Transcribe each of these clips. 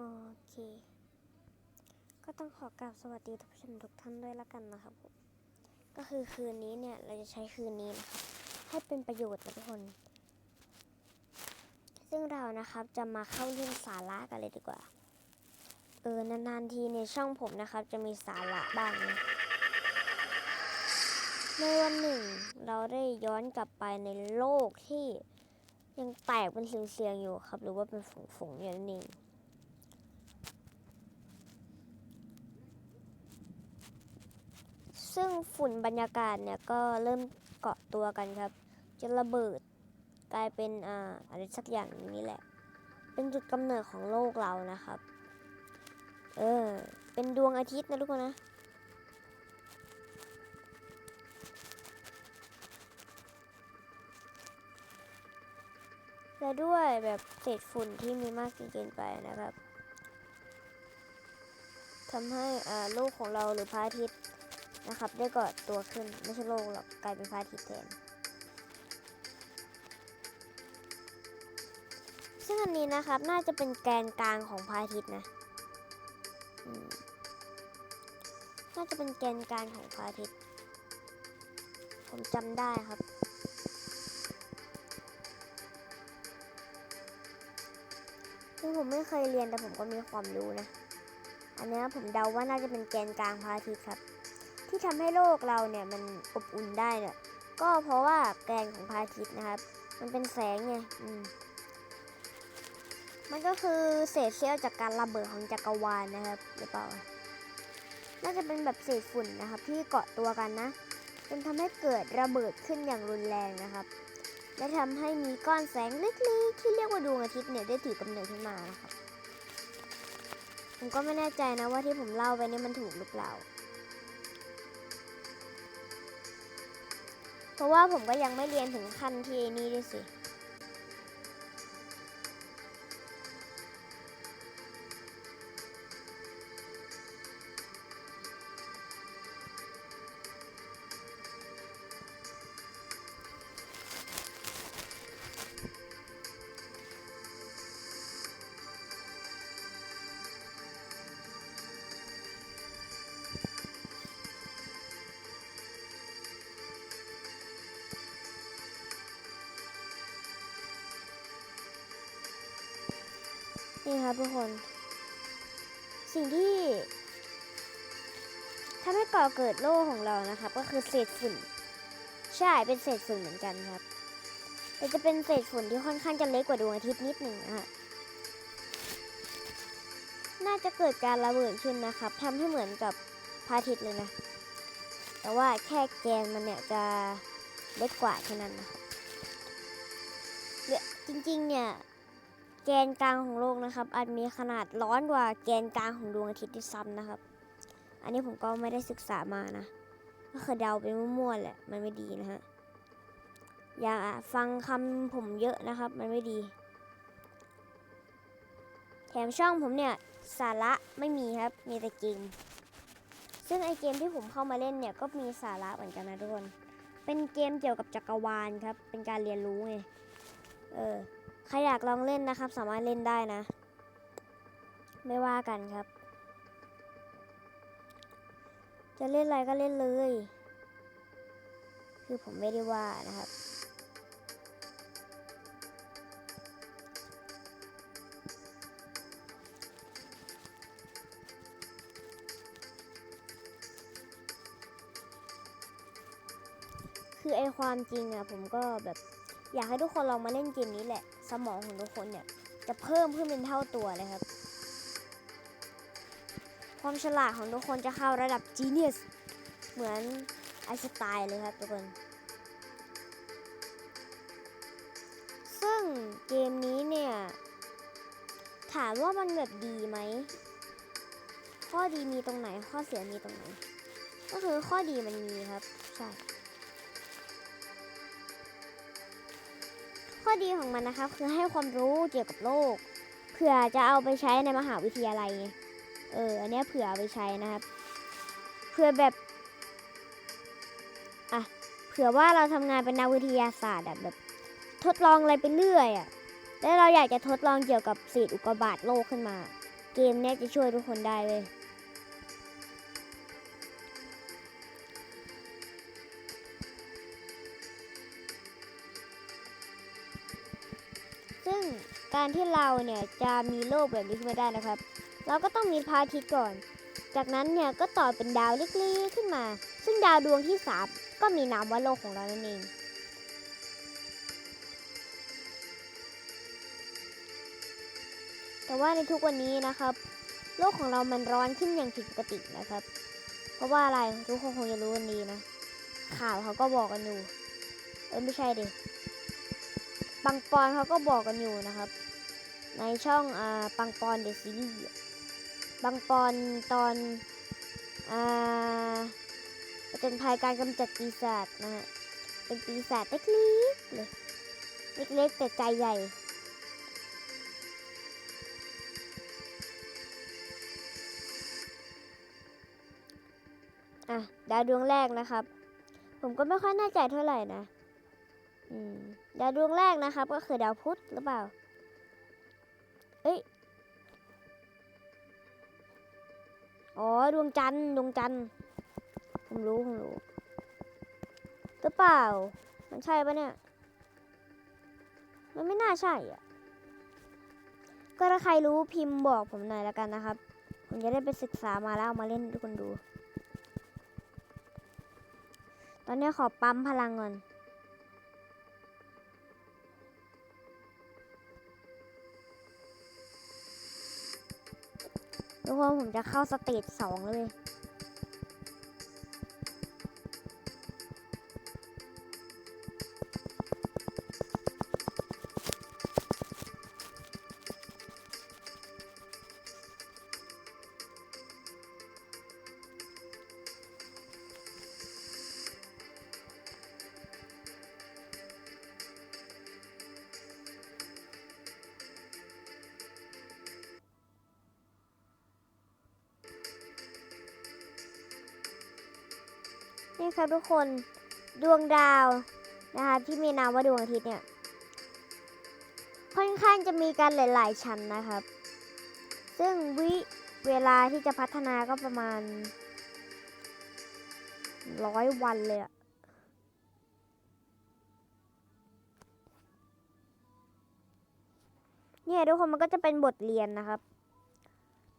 โอเค ก็ต้องขอกราบสวัสดีท่านผู้ชมทุกท่านด้วยละกันนะครับผมก็คือคืนนี้เนี่ยเราจะใช้คืนนี้นะครับให้เป็นประโยชน์นะทุกคน ซึ่งเรานะครับจะมาเข้าเรื่องสาระกันเลยดีกว่า เออนานๆทีในช่องผมนะครับ จะมีสาระบ้างนะในวันหนึ่ง เราได้ย้อนกลับไปในโลกที่ยังแตกเป็นเสียงๆอยู่ครับ หรือว่าเป็นฝงๆอย่างนั้นเอง ซึ่งฝุ่นบรรยากาศเนี่ยก็เริ่มเกาะตัวกันครับ จะระเบิดกลายเป็นอ่าอะไรสักอย่างนี้แหละ เป็นจุดกำเนิดของโลกเรานะครับ เออ เป็นดวงอาทิตย์นะทุกคนนะและด้วยแบบเศษฝุ่นที่มีมากจนเกินไปนะครับทำให้อ่าโลกของเราหรือพระอาทิตย์ นะครับ ได้ก่อตัวขึ้นไม่ใช่โลกหรอกกลายเป็นพระอาทิตย์แทน ซึ่งอันนี้นะครับน่าจะเป็นแกนกลางของพระอาทิตย์นะน่าจะเป็นแกนกลางของพระอาทิตย์ ผมจำได้ครับซึ่งผมไม่เคยเรียนแต่ผมก็มีความรู้นะ อันนี้ผมเดาว่าน่าจะเป็นแกนกลางพระอาทิตย์ครับ ที่ทำให้โลกเราเนี่ยมันอบอุ่นได้เนี่ยก็เพราะว่าแกนของพระอาทิตย์นะครับ มันเป็นแสงไงอืมมันก็คือเศษเสี้ยวจากการระเบิดของจักรวาลนะครับหรือเปล่า น่าจะเป็นแบบเศษฝุ่นนะครับ ที่เกาะตัวกันนะจนทำให้เกิดระเบิดขึ้นอย่างรุนแรงนะครับ และทำให้มีก้อนแสงเล็กๆที่เรียกว่าดวงอาทิตย์เนี่ยได้ถือกำเนิดขึ้นมานะครับผมก็ไม่แน่ใจนะว่าที่ผมเล่าไปนี่มันถูกหรือเปล่า เพราะว่าผมก็ยังไม่เรียนถึงขั้นที่นี่ด้วยสิ นี่ครับทุกคน สิ่งที่ทำให้ก่อเกิดโลกของเรานะครับ ก็คือเศษฝุ่น ใช่เป็นเศษฝุ่นเหมือนกันครับ แต่จะเป็นเศษฝุ่นที่ค่อนข้างจะเล็กกว่าดวงอาทิตย์นิดหนึ่งนะฮะน่าจะเกิดการระเบิดขึ้นนะครับทำให้เหมือนกับพระอาทิตย์เลยนะ แต่ว่าแค่แกนมันเนี่ยจะเล็กกว่าแค่นั้นนะครับเหลือจริงๆเนี่ย กนกลางของโลกนะครับ อาจมีขนาดร้อนกว่าแกนกลางของดวงอาทิตย์ที่ซ้ำนะครับ อันนี้ผมก็ไม่ได้ศึกษามานะ ก็คือเดาไปมั่วๆแหละ มันไม่ดีนะฮะ อย่าฟังคำผมเยอะนะครับ มันไม่ดี แถมช่องผมเนี่ยสาระไม่มีครับ มีแต่เกม ซึ่งไอเกมที่ผมเข้ามาเล่นเนี่ยก็มีสาระเหมือนกันนะทุกคน เป็นเกมเกี่ยวกับจักรวาลครับ เป็นการเรียนรู้ไง เออ ใครอยากลองเล่นนะครับ สามารถเล่นได้นะ ไม่ว่ากันครับ จะเล่นอะไรก็เล่นเลย คือผมไม่ได้ว่านะครับ คือไอความจริงอะผมก็แบบอยากให้ทุกคนลองมาเล่นเกมนี้แหละ สมองของทุกคนเนี่ย จะเพิ่มขึ้นเป็นเท่าตัวเลยครับ ความฉลาดของทุกคนจะเข้าระดับ Genius เหมือนไอน์สไตล์เลยครับทุกคน ซึ่งเกมนี้เนี่ย ถามว่ามันแบบดีไหม ข้อดีมีตรงไหนข้อเสียมีตรงไหน ก็คือข้อดีมันมีครับ ใช่ ข้อดีของมันนะครับ คือให้ความรู้เกี่ยวกับโลกเผื่อจะเอาไปใช้ในมหาวิทยาลัย เอออันนี้เผื่อเอาไปใช้นะครับเผื่อแบบอะเผื่อว่าเราทำงานเป็นนักวิทยาศาสตร์แบบ ทดลองอะไรไปเรื่อยอะแล้วเราอยากจะทดลองเกี่ยวกับเศษอุกกาบาตโลกขึ้นมา เกมนี้จะช่วยทุกคนได้เลย ซึ่งการที่เราเนี่ยจะมีโลกแบบนี้ขึ้นมาได้นะครับ เราก็ต้องมีพระอาทิตย์ก่อน จากนั้นเนี่ยก็ต่อเป็นดาวเล็กๆขึ้นมา ซึ่งดาวดวงที่สามก็มีนามว่าโลกของเรานั่นเองแต่ว่าในทุกวันนี้นะครับ โลกของเรามันร้อนขึ้นอย่างผิดปกตินะครับ เพราะว่าอะไรทุกคนคงจะรู้กันดีนะ ข่าวเขาก็บอกกันอยู่ เออไม่ใช่ดิ ปังปอนเขาก็บอกกันอยู่นะครับ ในช่องอ่าปังปอนเดอะซีรีส์ปังปอนตอนอ่าประจนภัยการกำจัดปีศาจนะฮะเป็นปีศาจเล็กๆเลยเล็กๆแต่ใจใหญ่อะดาวดวงแรกนะครับ ผมก็ไม่ค่อยแน่ใจเท่าไหร่นะ ดาวดวงแรกนะครับ ก็คือดาวพุธหรือเปล่า เอ้ย อ๋อดวงจันทร์ดวงจันทร์ผมรู้ผมรู้หรือเปล่า มันใช่ปะเนี่ย มันไม่น่าใช่อะ ก็ถ้าใครรู้พิมพ์บอกผมหน่อยแล้วกันนะครับ ผมจะได้ไปศึกษามาแล้วเอามาเล่นให้ทุกคนดู ตอนนี้ขอปั๊มพลังก่อน ทุกคนผมจะเข้าสเตจสองเลย ครับทุกคนดวงดาวนะคะที่มีนามว่าดวงอาทิตย์เนี่ยค่อนข้างจะมีการหลาย ๆ ชั้นนะครับ ซึ่งวิเวลาที่จะพัฒนาก็ประมาณร้อยวันเลยอะเนี่ยทุกคนมันก็จะเป็นบทเรียนนะครับ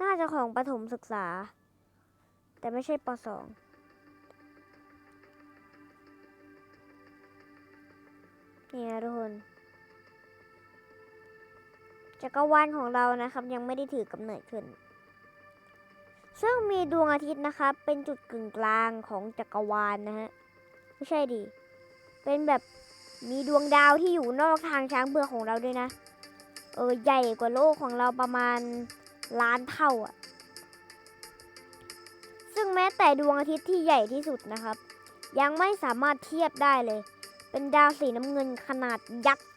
น่าจะของประถมศึกษา แต่ไม่ใช่ป .2 เนี่ยทุกคนจักรวาลของเรานะครับ ยังไม่ได้ถือกำเนิดขึ้น ซึ่งมีดวงอาทิตย์นะครับ เป็นจุดกึ่งกลางของจักรวาลนนะฮะไม่ใช่ดิเป็นแบบมีดวงดาวที่อยู่นอกทางช้างเผือกของเราด้วยนะเออใหญ่กว่าโลกของเราประมาณล้านเท่าอะ ซึ่งแม้แต่ดวงอาทิตย์ที่ใหญ่ที่สุดนะครับ ยังไม่สามารถเทียบได้เลย เป็นดาวสีน้ำเงินขนาดยักษ์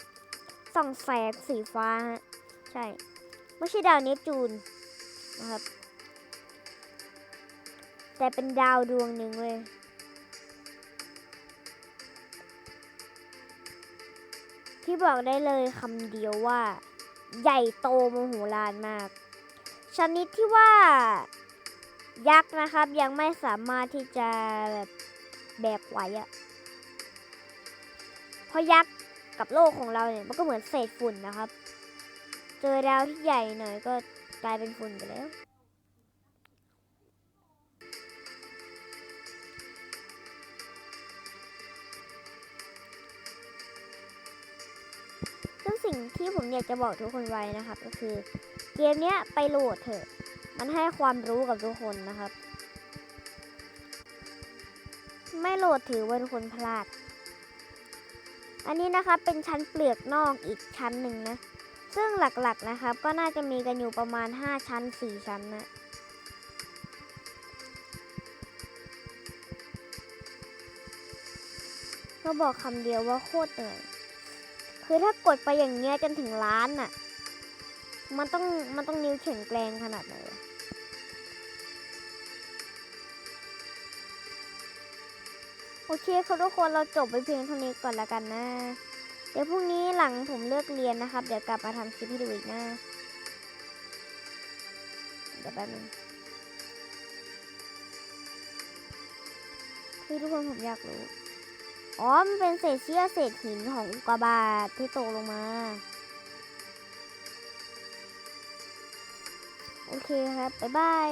ส่องแสงสีฟ้าฮะใช่ ไม่ใช่ดาวเนปจูนนะครับ แต่เป็นดาวดวงหนึ่งเว้ยที่บอกได้เลยคำเดียวว่า ใหญ่โตมโหฬารมาก ชนิดที่ว่า ยักษ์นะครับยังไม่สามารถที่จะแบบแบกไหวอะ เพราะยักษ์กับโลกของเราเนี่ยมันก็เหมือนเศษฝุ่นนะครับ เจอดาวที่ใหญ่หน่อยก็กลายเป็นฝุ่นไปแล้ว ซึ่งสิ่งที่ผมอยากจะบอกทุกคนไว้นะครับ ก็คือเกมเนี้ยไปโหลดเถอะ มันให้ความรู้กับทุกคนนะครับ ไม่โหลดถือว่าทุกคนพลาด อันนี้นะครับเป็นชั้นเปลือกนอกอีกชั้นหนึ่งนะ ซึ่งหลักๆนะครับ ก็น่าจะมีกันอยู่ประมาณ 5 ชั้น 4 ชั้นนะก็บอกคำเดียวว่าโคตรเหนื่อย คือถ้ากดไปอย่างเงี้ยจนถึงล้านน่ะ มันต้องมันต้องนิ้วแข็งแกรงขนาดไหน โอเคครับทุกคนเราจบไปเพียงเท่านี้ก่อนละกันนะ เดี๋ยวพรุ่งนี้หลังผมเลิกเรียนนะครับ เดี๋ยวกลับมาทำคลิปให้ดูอีกนะ เดี๋ยวแป๊บนึงคือทุกคนผมอยากรู้ อ๋อ มันเป็นเศษเชี่ยเศษหินของอุกาบาตที่ตกลงมา โอเคครับ บ๊ายบาย